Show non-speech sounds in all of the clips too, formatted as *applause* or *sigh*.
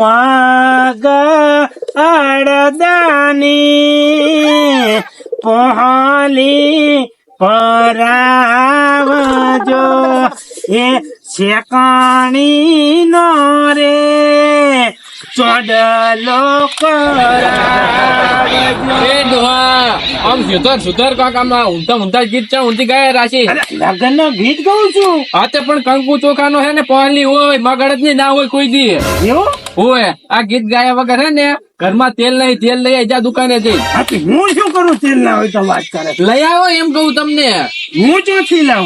માગ અડદાની પહોલી પરાવજો. એ શેકાણી ચોડલો એ ડોહા આમ સુધર સુધર કાક આમ ઊંધા ઊંધા ગીત છે ઊંધી ગાય રાશી. લગ્ન નો ગીત ગાઉં છું. આ તે પણ કંકુ ચોખાનો હે ને પહેલી હોય ના કોઈ દી. એવું? હોય આ ગીત ગાયા વગર હે ને ઘરમાં તેલ નહીં તેલ લઈ જા દુકાને જઈ હું શું કરું તેલ ના હોય તો વાત કરે. લઈ આવો એમ કહું તમને. હું ચોથી લાવ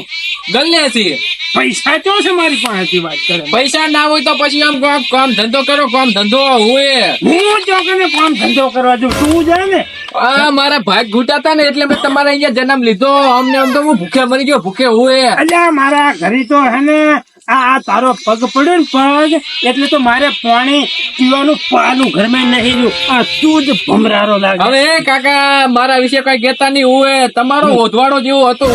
ગલ્લે થી પૈસા તો છે મારી પાસેથી વાત કરે? પૈસા ના હોય તો પછી આમ કામ કામ ધંધો કરો કામ ધંધો હોય હું ચોકને કામ ધંધો કરવા જો તું જાય ને. આ મારા ભાગ ઘૂંટાતા ને એટલે મેં તમારા અહીંયા જન્મ લીધો. અમને આમ તો હું ભૂખે મરી ગયો ભૂખે હોય અલ્યા મારા ઘરે તો હે ને આ તારો પગ પડ્યો ને પગ એટલે તો મારે પાણી પીવાનું પાલું ઘરમાં નહીં રહ્યું. આ તું જ ભમરારો લાગે. હવે કાકા મારા વિશે કઈ કહેતા નહીં હું તમારો ઓધવાડો જેવો હતો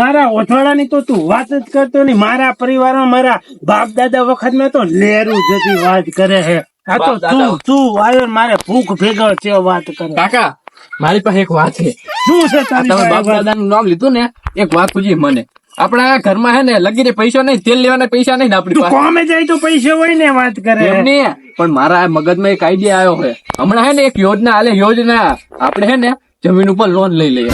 મારા ઓથવાડાની તો તું વાત જ કરતો નહીં. મારા પરિવારમાં મારા બાપ દાદા વખત મેં તો લેરું જતી વાત કરે હે આ તો તું તું આવ્યો મારે ભૂખ ભેગો છે વાત કરે. કાકા મારી પાસે એક વાત છે. શું છે તારી તમે બાપ દાદા નું દાદાનું નામ લીધું ને એક વાત પૂછી મને. આપણા ઘરમાં હે ને લગીરે પૈસા નહીં તેલ લેવાના પૈસા નહીં ને આપણી પાસે. કોમે જાય તો પૈસા હોય ને વાત કરે. એમ નહીં પણ મારા મગજમાં એક આઈડિયા આવ્યો છે. હમણાં હે ને એક યોજના હાલે યોજના. આપણે હે ને જમીન ઉપર લોન લઈ લઈએ.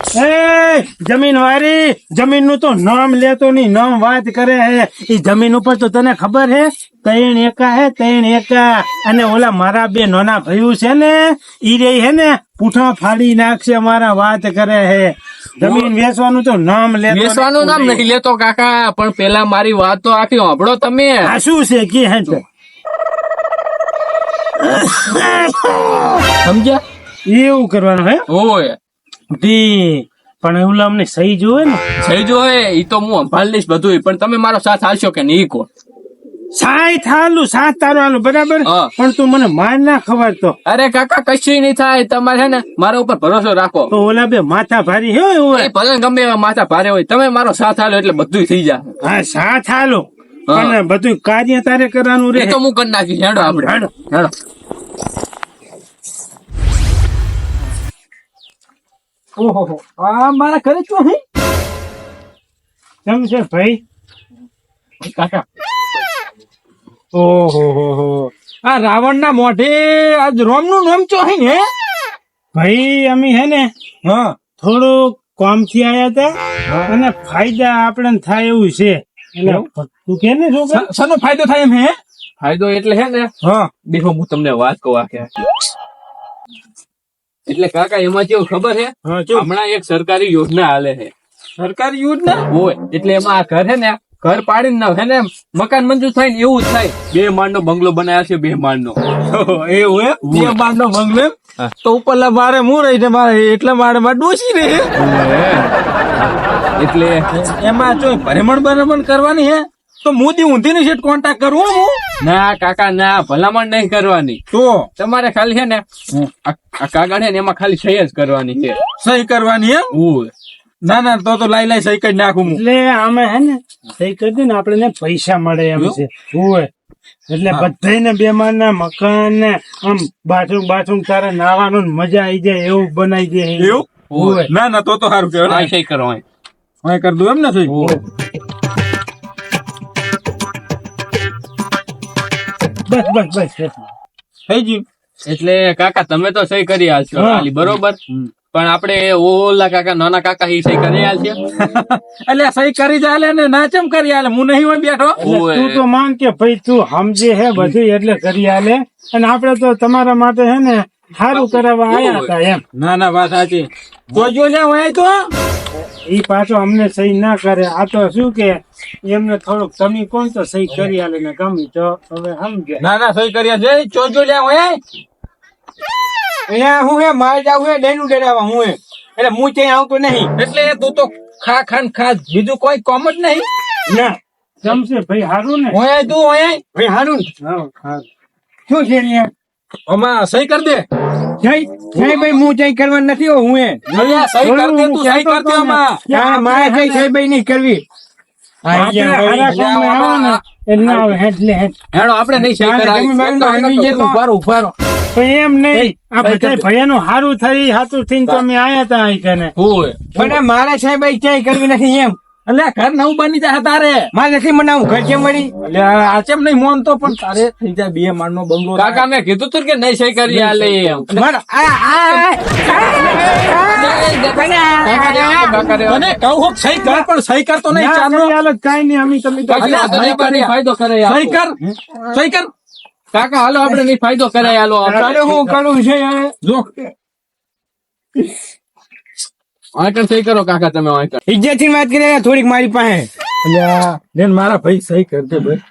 એ જમીન વારી જમીનનું તો નામ લેતો નહીં નામ વાત કરે હે. એ જમીન ઉપર તો તને ખબર હે? ત્રણ એકા હે ત્રણ એકા. અને ઓલા મારા બે નાના ભાઈઓ છે ને ઈ રે હે ને પૂઠા ફાડી નાખશે મારા વાત કરે હે. જમીન વેચવાનું તો નામ લેતો વેચવાનું નામ નહીં લેતો કાકા પણ પેલા મારી વાત તો આખી સાંભળો તમે. આ શું છે? કે હે સમજ્યા? એવું કરવાનું હે? હોય ધી પણ એવું અમને સહી જોવે ને? સહી જોવે એ ઈ તો હું સંભાળી લઈશ બધું પણ તમે મારો સાથ હાલશો કે નહીં કો સાય થાલું સાત તારું હાલું બરાબર. પણ તું મને માર ના ખબર તો. અરે કાકા કશું નહીં થાય. તમારે હે ને મારા ઉપર ભરોસો રાખો. તો ઓલા બે માથા ભારી હે હોય? ભલે ગમે એવા માથા ભારે હોય તમે મારો સાથ હાલો એટલે બધું થઈ જાય. હા સાથ હાલો. પણ બધું કાર્ય તારે કરવાનું રે એ તો હું કરી નાખીશ. હેડો આપણે. હેડો. હેડો. ઓહો આ મારા ઘરે છો હે? કેમ છે ભાઈ? કાકા. ઓહો હો હો. આ રાવણ ના મોઢે આજ રોમનું નામ ચો હે ને? ભાઈ અમે હે ને હા. થોડું કામથી આયા હતા અને ફાયદા આપણે થાય એવું છે. એટલે તું કે ને છોકરા? શાનો ફાયદો થાય એમ હે? ફાયદો એટલે હે ને હા. દેખો હું તમને વાત કહું આખે. એટલે કાકા એમાં કેવું ખબર હે? હમણાં એક સરકારી યોજના હાલે છે સરકારી યોજના? હોય એટલે એમાં આ ઘર છે ને ઘર પાડી ના હે ને મકાન મંજૂર થાય ને એવું જ થાય. બે માળ નો બંગલો બનાવ્યા છે બે માળ નો *laughs* એવું એમ બે માળ નો બંગલો હા. તો ઉપરલા મારે હું રહી છે મારે એટલા માળે માં ડોસી રહે? એટલે એમાં જો ભરેમણ બરાબર કરવાની હે? તો મોદી ઊંધી ની સીટ કોન્ટેક્ટ કરું હું. ના કાકા ના ભલામણ નહીં કરવાની. તો? તમારે ખાલી છે ને આ કાગળ છે ને એમાં ખાલી સહી જ કરવાની છે. સહી કરવાની એમ? ના ના તો તો લાઈ લાઈ સહી કરી નાખું એટલે આમે હે ને સહી કરી દે ને આપણે પૈસા મળે એમ છે. હોય એટલે બધાને બે ના મકાન ને આમ બાથરૂમ બાથરૂમ તારે નાવાનું મજા આવી જાય એવું બનાવી દે એવું? ના ના તો તો સારું આ સહી હવે કરી દઉં એમ ને સહી? બસ બસ બસ થઈ ગયું. એટલે કાકા તમે તો સહી કરી આલશો હા. ખાલી બરોબર? પણ આપણે ઓલા કાકા નાના કાકા ઈ સહી કરી આલશે *laughs* એટલે સહી કરી ચાલે ને ના ચમ કરી આલે? હું નહીં હોય બેઠો. તું તો માન કે ભાઈ તું સમજે હે બધું એટલે કરી આલે. અને આપણે તો તમારા માટે હે ને સારું કરાવવા આયા હતા એમ. ના ના વાત સાચી. તો જો લે હોય તો. ઈ પાછો અમને સહી ના કરે. આ તો શું કે એમને થોડુંક તમે કોણ તો સહી કરી આલે ને ગમી તો. હવે સમજે ના ના સહી કરી છે ચોજો લ્યા હોય અહીંયા હું હે? માર જાવ હે? ડેનું ડેરાવા હું હે? એટલે હું ત્યાં આવતો નહીં. એટલે તું તો ખા ખાન ખા બીજું કોઈ કોમ જ નહીં? ના. જમશે. ભાઈ હારું ને? હોય તું હોય ભાઈ હારું શું છે ને આમાં સહી કર દે. જય જય ભાઈ હું જય કરવા નથી હું એ સહી કર દે તું સહી કર દે આમાં. મારે જય જય ભાઈ નહીં કરવી. મારી સાહેબ કરવી નથી એમ. અલ્યા, ઘર નવું બની જાય તારે. મારે નથી બનાવું ઘર કેમ મળી અલ્યા, આ ચેમ નહીં મોનતો પણ તારે થઈ જાય બે માળનો બંગલો. કાકા મેં કીધું તું કે નહીં સહી કરી આલે એમ. મારા આ લઈ કાકા મને કહું સહી કર પણ સહી કરતો નહીં ના, ચાલો કાંઈ નહીં અમે તમે તો ફાયદો કરે સહી કર સહી કર. કાકા હાલો આપણે નહીં ફાયદો કરે હાલો તારે હું કરું છે? જો. આંકડ સહી કરો કાકા તમે આંકડ ઇજ્જતથી વાત કરી થોડીક મારી પાસે. અલ્યા મારા ભાઈ સહી કરજો દે ભાઈ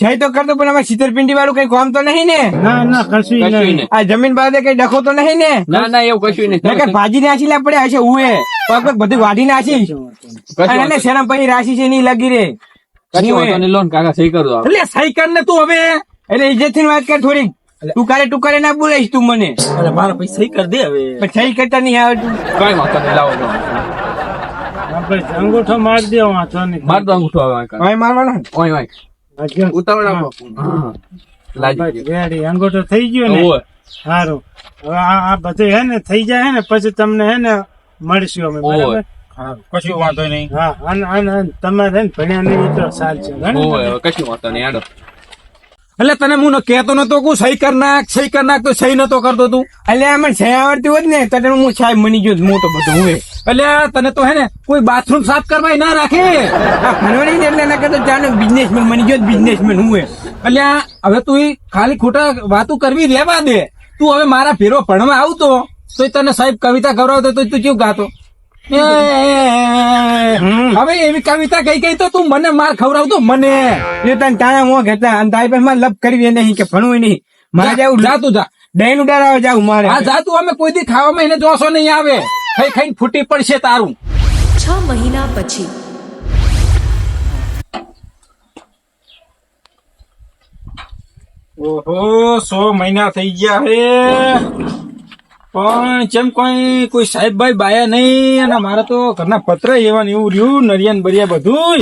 સહી તો કરતો પણ આમાં છિતરપિંડી વાળું કઈ કામ તો નહીં ને? ના ના કશું કશું નહીં. નહીં. આ જમીન બાબતે કઈ ડખો તો નહીં ને? ના ના એવું કશું નહીં. નકર ભાજી નાસી લે પડે હશે ઉએ પગ પગ બધું વાઢી નાસી અને શરમ પછી રાશી છે નહીં લગી રે. કશું લોન કાકા સહી કરો એટલે સહી કર ને તું હવે. એટલે ઇજ્જતથી વાત કર થોડીક. તું તું કરે ના બોલાઈશ તું મને. અરે મારા ભાઈ સહી કર દે હવે. પણ સહી કરતા નહીં આવડતું કઈ વાંધો નહીં લાવો. અંગૂઠો માર દે વાંચો નહીં. માર દો અંગૂઠો આવે આંકડ મારવાનો? ઓય ઓય. ઉતાવળ આપો. લાજી અંગૂઠો થઈ ગયો ને? સારું હવે આ આ બધું હે ને થઈ જાય હે ને પછી તમને હે ને મળશું અમે બરાબર? હા કશું વાંધો નહીં. હા અને ભણ્યા નહીં તો સારું છે ઓય, કશું વાંધો નહીં હેડો એટલે તને હું ન કહેતો નતો કું સહી કર નાખ સહી કર નાખ તો સહી નતો કરતો તું. એટલે મને સહી આવડતી હોત ને તને હું સાહેબ મની ગયો મોટો બધો હું એટલે તને તો હે ને કોઈ બાથરૂમ સાફ કરવા ના રાખે. આ ભણવાની એટલે ના કરતો જાણે બિઝનેસમેન મની ગયો બિઝનેસમેન હું એટલે હવે તું ખાલી ખોટા વાતો કરવી રહેવા દે. તું હવે મારા ફેરો ભણવા આવતો તો તને સાહેબ કવિતા ગૌરવ તો તું કેવું ગાતો? હવે એવી કવિતા કઈ કઈ તો તું મને માર ખવડાવતો મને. એ તને તારા મોં ઘેતા અને તારી પાસે મારે લપ કરવી નહીં કે ભણવું નહીં. મારે જાવું જા તું જા. ડેન ઉડાડવા જાવું મારે આ જા તું અમે કોઈ દી ખાવામાં એને જોશો નહીં આવે. ખાઈ ખાઈને ફૂટી પડશે તારું. છ મહિના પછી. ઓહો સો મહિના થઈ ગયા હે. પણ જેમ કોઈ કોઈ સાહેબ ભાઈ બાયા નહીં અને મારા તો ઘરના પત્ર એવા ને એવું રહ્યું નરિયાન બરિયા બધું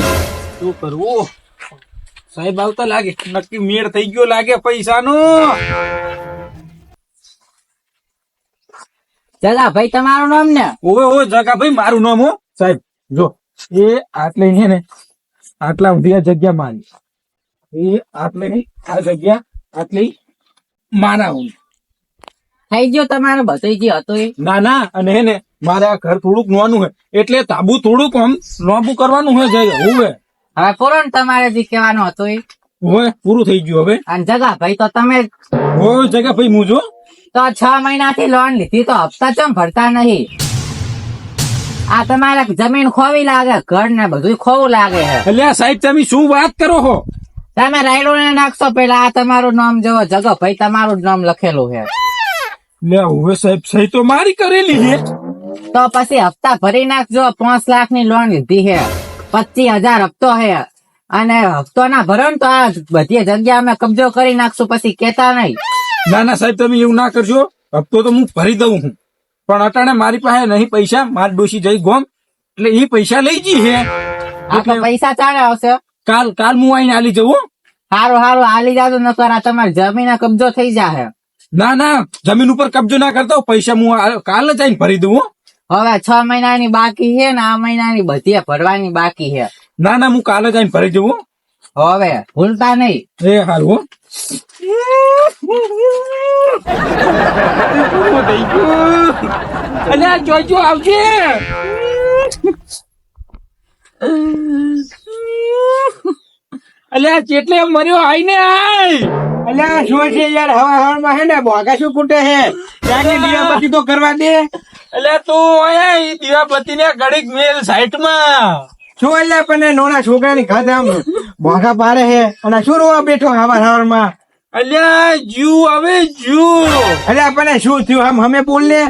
શું કરવું? સાહેબ આવતા લાગે. નક્કી મેળ થઈ ગયો લાગે પૈસાનો. જગા ભાઈ તમારું નામ ને? ઓવે ઓ જગા ભાઈ મારું નામ હો. સાહેબ જો એ આટલે છે ને આટલા સુધી આ જગ્યા મારી એ આટલે આ જગ્યા આટલી મારા હું થઈ ગયો તમારો જે હતું એ. ના ના અને હે ને મારે આ ઘર થોડુંક નોનું હે. એટલે તાબુ થોડુંક આમ નોબુ કરવાનું હે જઈ હવે. હવે પૂરો ને તમારે જે કહેવાનું હતું એ. હવે પૂરું થઈ ગયું હવે. અને જગા ભાઈ તો તમે હોય જગા ભાઈ હું જો. તો છ મહિનાથી લોન લીધી તો હપ્તા ચમ ભરતા નહીં? આ તમારે જમીન ખોવી લાગે ઘર ને બધું ખોવું લાગે છે એટલે સાહેબ તમે શું વાત કરો છો તમે રાયડો ને નાખશો પેલા આ તમારું નામ જોવો જગો ભાઈ તમારું નામ લખેલું છે લે હવે સાહેબ સહી તો મારી કરેલી છે. તો પછી હપ્તા ભરી નાખજો પાંચ લાખની લોન લીધી છે. પચીસ હજાર હપ્તો છે. અને હપ્તો ના ભરો ને તો આ બધી જગ્યા અમે કબજો કરી નાખશું પછી કેતા નહીં. ના ના સાહેબ તમે એવું ના કરજો હપ્તો તો હું ભરી દઉં હું પણ અટાણે મારી પાસે નહીં પૈસા માર ડોસી જઈ ગોમ. એટલે એ પૈસા લઈ જઈ હે તો પૈસા ચાલે આવશે. કાલ કાલ હું આઈને આલી જવું હારું હારું હાલી જાજો નકર આ તમારી જમીન કબજો થઈ જાહે. ના ના જમીન ઉપર કબજો ના કરતો પૈસા હું કાલે જઈને ભરી દઉં હો. હવે છ મહિનાની બાકી છે ને આ મહિનાની બધી ભરવાની બાકી છે. ના ના હું કાલે જ આવીને ભરી દઉં હવે ભૂલતા નહીં. એ હારું હો. આ જોજો આવજે. અલ્યા ચેટલે મર્યો આઈને આય. અલ્યા શું છે યાર? હવા હવામાં હે ને બોગા શું કૂટે હે? ત્યાંની *laughs* દીવાબત્તી તો કરવા દે. અલ્યા તું ઈ દીવાબત્તી ને ઘડીક મેલ સાઈડમાં શું અલ્યા પણ નોના છોકરાની આમ બોગા પાડે હે? અને શું રોવા બેઠો હવા હવામાં અલ્યા જુ હવે જુ અલ્યા પણ શું થયું આમ? અમે બોલ ને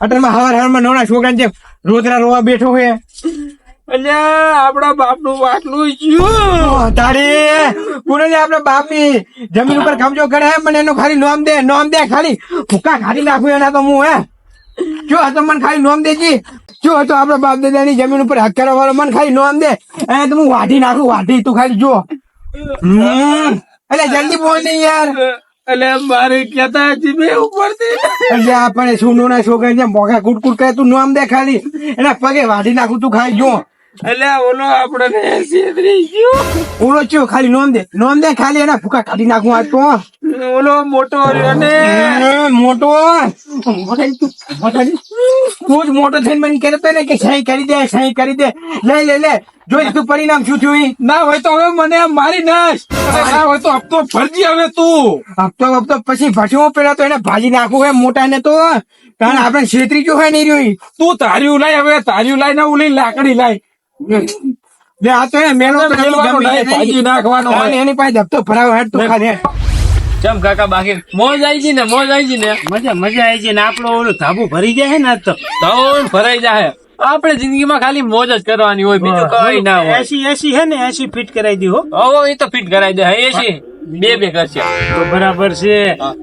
અટરમાં હવાર હવામાં નોના છોકરા જેમ રોતરા રોવા બેઠો હે. અલ્યા આપણા બાપનું વાટલું જ્યું તારી પુણે આપણા બાપની જમીન ઉપર કબજો કરે મને એનું ખાલી નોમ દે નોમ દે ખાલી. ભૂકા ખાલી નાખું એના તો હું હે? જો હતો મને ખાલી નોમ દેજી જો. હતો આપડે બાપ દાદા ની જમીન ઉપર હક કરવા વાળો મને ખાલી નોમ દે. એ તો હું વાઢી નાખું વાઢી તું ખાલી જો. એટલે જલ્દી બોલ ને યાર. એટલે મારે કેતા જીભે ઉપરથી. એટલે આપણે સુનો ના છોકરા મોઘા કુટકુટ કરે તું નામ દે ખાલી. એના પગે વાઢી નાખું તું ખાઈ જો. અલ્યા ઓલો આપણને છેતરી ગયો. ઓલો ચો ખાલી નોમ દે નોમ દે ખાલી એના ભૂકા કાઢી નાખું આજ તો ઓલો મોટો રહ્યો ને. મોટો તું જ મોટો થઈને મને કહેતો ને કે સહી કરી દે સહી કરી દે. લે લે લે જોઈ તું પરિણામ શું થયું ના હોય તો હવે મને મારી નાશ ના હોય તો હપ્તો ફરજી હવે તું. હપ્તો હપ્તો પછી ભસવું પેલા તો એને ભાજી નાખવું હોય મોટા ને તો કારણ આપણે છેતરી જો હોય નહીં રહ્યું તું તારી ઉલાય હવે તારી ઉલાય ને ઉલી લાકડી લાય. લે આ તો એ મેલો તો ભાજી નાખવાનો હોય. એની પાસે હપ્તો ભરાવો હેડ તો ખાને ચમ કાકા બાકી મોજ આવી ને મોજ આવી ને. મજા મજા આવી છે ને આપણો ઓલું ધાબુ ભરી જાય ને તો. ધાબુ ભરાઈ જાય. આપણે જિંદગીમાં ખાલી મોજ જ કરવાની હોય બીજું કઈ ના હોય. એસી એસી હે ને એસી ફિટ કરાવી દી હો. હવે એ તો ફિટ કરાઈ દે એસી. બે ભેગા છે તો બરાબર છે.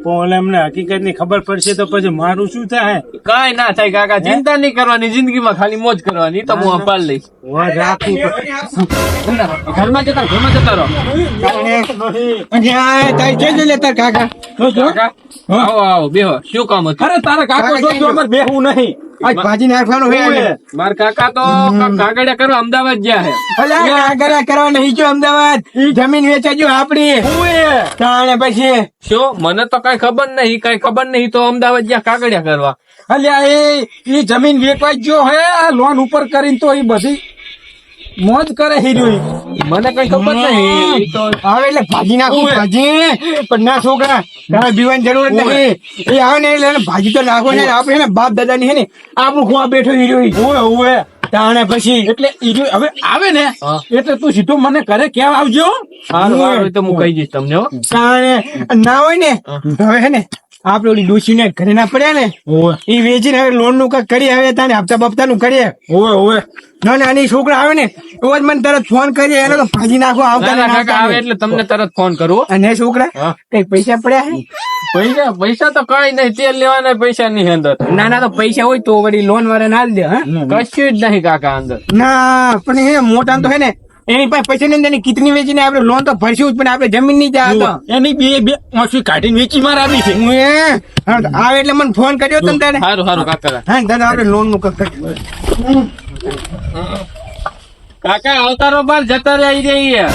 પણ એમને હકીકતની ખબર પડશે તો પછી મારું શું થાય? કઈ ના થાય કાકા ચિંતા નહીં કરવાની જિંદગીમાં ખાલી મોજ કરવાની. તો હું અપાલ લઈશ. પડે. ઘરમાં જતા ઘરમાં જતા રહો. કાકા. કાકા આવો આવો બેહો. શું કામ હતું? અરે તારા કાકો કાકા જો અમારે બેહવું નહીં. આજ ભાજી નાખવાનું હોય એને. કાકા તો કાંઈક કરવા અમદાવાદ ગયા હે અલા કરવા નહીં જો અમદાવાદ. જમીન વેચાજો આપડી તાણે પછી. શું મને તો કઈ ખબર નહીં કઈ ખબર નહીં તો અમદાવાદ ગયા કાગડિયા કરવા. અલ્યા એ એ જમીન વેચવા જો હે આ લોન ઉપર કરીને તો એ બધી મોજ કરે હીરોઈ મને કઈ ખબર નહીં. આવે એટલે ભાજી નાખું ભાજી. પણ ના છોકરા તારે પીવાની જરૂર જ નથી એ આવે ને એટલે ભાજી તો નાખો ને આપણે ને બાપ દાદા ની હે ને આપણું ખોવા બેઠો હીરોઈ ઓવે ઓવે તાણે પછી એટલે ઈ હવે આવે ને એટલે તું સીધો મને કરે કેમ આવજો? સારું હારું તો હું કહી દઈશ તમને તાણે ના હોય ને હવે હે ને આપણે ઓલી ડોસી ને ઘરે ના પડ્યા ને? એ વેચીને હવે લોનનું કઈ કરીએ હવે તાને હપ્તા બપ્તા નું કરીએ. ઓવે ઓવે. ના નાની છોકરા આવે ને એવો જ મને તરત ફોન કરીએ એને તો ભાજી નાખો આવતા ના ને ના આવે એટલે તમને તરત ફોન કરું અને છોકરા કઈ પૈસા પડ્યા હે? પૈસા પૈસા તો કઈ નહીં તેલ લેવાના પૈસા નહીં અંદર. ના ના તો પૈસા હોય તો વળી લોન વાળા ના દે હા? કશું જ નહીં કાકા અંદર. ના પણ એ મોટા તો હે ને એની પાસે પૈસા નહીં એની કિતની વેચીને આપણે લોન તો ભરશું જ પણ આપણે જમીન નહીં જાય તો. એની બે બે ઓછી કાઢીને વેચી માર આવી છે. હું આવે એટલે મને ફોન કર્યો તને તારે. સારું સારું કાકા. હા દાદા આપણે લોનનું કાકા અવતારો બાર જતા રહી રહી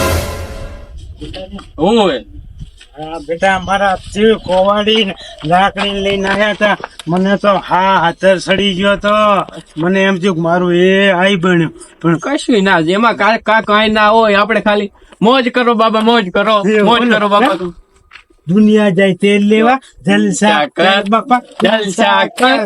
હું હોય? હા બેટા મારા જીવ કોવાડી ને લાકડી લઈને આવ્યા હતા. મને તો હા હાથર સડી ગયો તો. મને એમ થયું કે મારું એ આઈ બન્યું. પણ કશું ના એમાં કા કા કાંઈ ના હોય આપણે ખાલી મોજ કરો બાબા મોજ કરો મોજ કરો બાબા. દુનિયા જાય તેલ લેવા જલસા. કર બાપા જલસા કર.